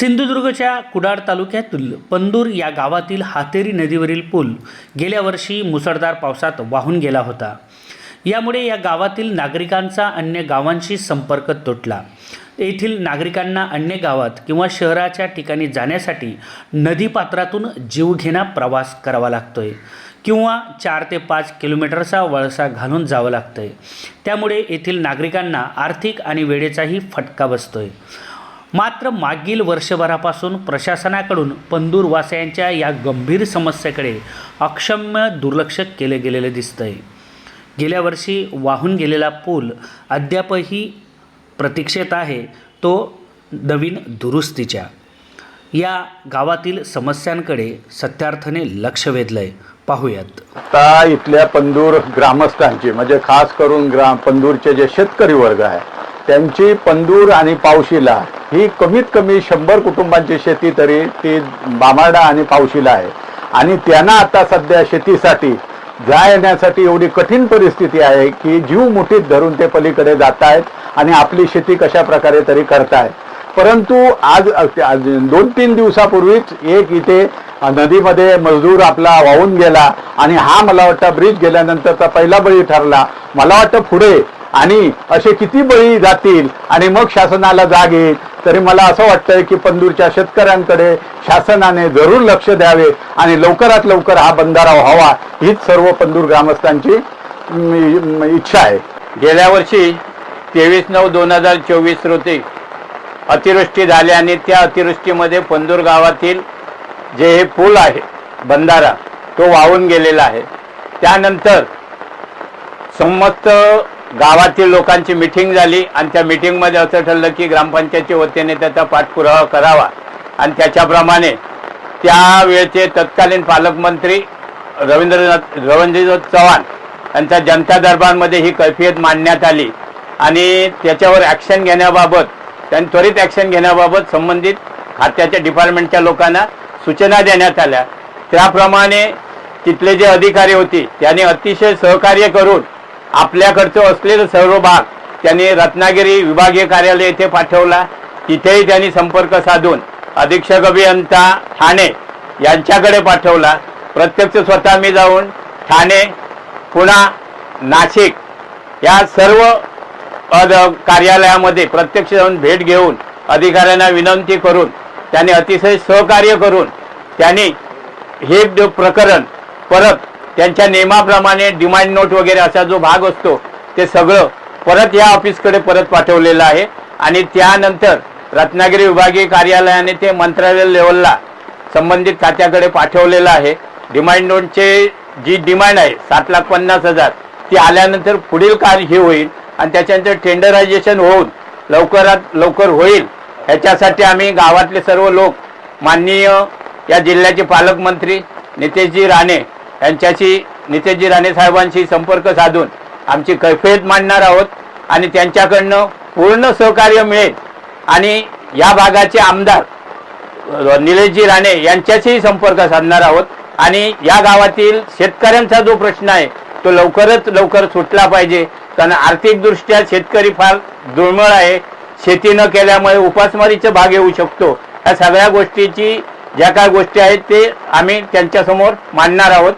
सिंधुदुर्गच्या कुडाळ तालुक्यातील पंदूर या गावातील हातेरी नदीवरील पूल गेल्या वर्षी मुसळधार पावसात वाहून गेला होता. यामुळे या गावातील नागरिकांचा अन्य गावांशी संपर्क तुटला. येथील नागरिकांना अन्य गावात किंवा शहराच्या ठिकाणी जाण्यासाठी नदीपात्रातून जीवघेणा प्रवास करावा लागतोय किंवा चार ते पाच किलोमीटरचा वळसा घालून जावं लागतंय. त्यामुळे येथील नागरिकांना आर्थिक आणि वेळेचाही फटका बसतोय. मात्र मागील वर्षभरापासून प्रशासनाकडून पंदूरवासियांच्या या गंभीर समस्येकडे अक्षम्य दुर्लक्ष केले गेलेले दिसतंय. गेल्या वर्षी वाहून गेलेला पूल अद्यापही प्रतीक्षेत आहे तो नवीन दुरुस्तीच्या. या गावातील समस्यांकडे सत्यार्थाने लक्ष वेधलंय. पाहूयात. आता इथल्या पंदूर ग्रामस्थांची म्हणजे खास करून ग्राम पंदूरचे जे शेतकरी वर्ग आहे त्यांची पंदूर आणि पावशीला ही कमीत कमी शंभर कुटुंबांची शेती तरी ती बामाडा आणि पावशीला आहे. आणि त्यांना आता सध्या शेतीसाठी जा येण्यासाठी एवढी कठीण परिस्थिती आहे की जीव मुठीत धरून ते पलीकडे जात आहेत आणि आपली शेती कशा प्रकारे तरी करतायत. परंतु आज आज दोन तीन दिवसापूर्वीच एक इथे नदीमध्ये मजदूर आपला वाहून गेला आणि हा मला वाटतं ब्रिज गेल्यानंतरचा पहिला बळी ठरला. मला वाटतं पुढे आणि असे किती बळी जातील आणि मग शासनाला जाग येईल. तरी मला असं वाटतंय की पंदूरच्या शेतकऱ्यांकडे शासनाने जरूर लक्ष द्यावे आणि लवकरात लवकर हा बंधारा व्हावा हीच सर्व पंदूर ग्रामस्थांची इच्छा आहे. गेल्या वर्षी तेवीस नऊ दोन हजार चोवीस रोजी अतिवृष्टी झाली आणि त्या अतिवृष्टीमध्ये पंदूर गावातील जे हे पूल आहे बंधारा तो वाहून गेलेला आहे. त्यानंतर समस्त गावातील लोकांची मिटिंग झाली आणि त्या मिटिंगमध्ये असं ठरलं की ग्रामपंचायतच्या वतीने त्याचा पाठपुरावा करावा. आणि त्याच्याप्रमाणे त्यावेळचे तत्कालीन पालकमंत्री रवींद्रनाथ रवींद्रनाथ चव्हाण यांच्या जनता दरबारमध्ये ही कैफियत मांडण्यात आली. आणि त्याच्यावर ॲक्शन घेण्याबाबत त्यांनी त्वरित ॲक्शन घेण्याबाबत संबंधित खात्याच्या डिपार्टमेंटच्या लोकांना सूचना देण्यात आल्या. त्याप्रमाणे तिथले जे अधिकारी होते त्यांनी अतिशय सहकार्य करून आपल्याकडचं असलेलं सर्व भाग त्यांनी रत्नागिरी विभागीय कार्यालय येथे पाठवला. तिथेही त्यांनी संपर्क साधून अधीक्षक अभियंता ठाणे यांच्याकडे पाठवला. प्रत्यक्ष स्वतः मी जाऊन ठाणे पुणा नाशिक या सर्व पद कार्यालयामध्ये प्रत्यक्ष जाऊन भेट घेऊन अधिकाऱ्यांना विनंती करून त्यांनी अतिशय सहकार्य करून त्यांनी हे जो प्रकरण परत त्यांच्या नियमाप्रमाणे डिमांड नोट वगैरे असा जो भाग असतो ते सगळं परत या ऑफिसकडे परत पाठवलेलं आहे. आणि त्यानंतर रत्नागिरी विभागीय कार्यालयाने ते मंत्रालय लेवलला संबंधित खात्याकडे पाठवलेलं आहे. डिमांड नोटचे जी डिमांड आहे सात लाख पन्नास हजार ती आल्यानंतर पुढील कार्य हे होईल आणि त्याच्यानंतर टेंडरायझेशन होऊन लवकरात लवकर होईल. ह्याच्यासाठी आम्ही गावातले सर्व लोक माननीय या जिल्ह्याचे पालकमंत्री नितेशजी राणे यांच्याशी नितेशजी राणे साहेबांशी संपर्क साधून आमची कैफियत मांडणार आहोत आणि त्यांच्याकडनं पूर्ण सहकार्य मिळेल. आणि या भागाचे आमदार निलेशजी राणे यांच्याशीही संपर्क साधणार आहोत. आणि या गावातील शेतकऱ्यांचा जो प्रश्न आहे तो लवकरच लवकर सुटला पाहिजे. कारण आर्थिकदृष्ट्या शेतकरी फार दुर्मिळ आहे. शेती न केल्यामुळे उपासमारीचा भाग येऊ शकतो. या सगळ्या गोष्टीची ज्या काय गोष्टी आहेत ते आम्ही त्यांच्यासमोर मांडणार आहोत.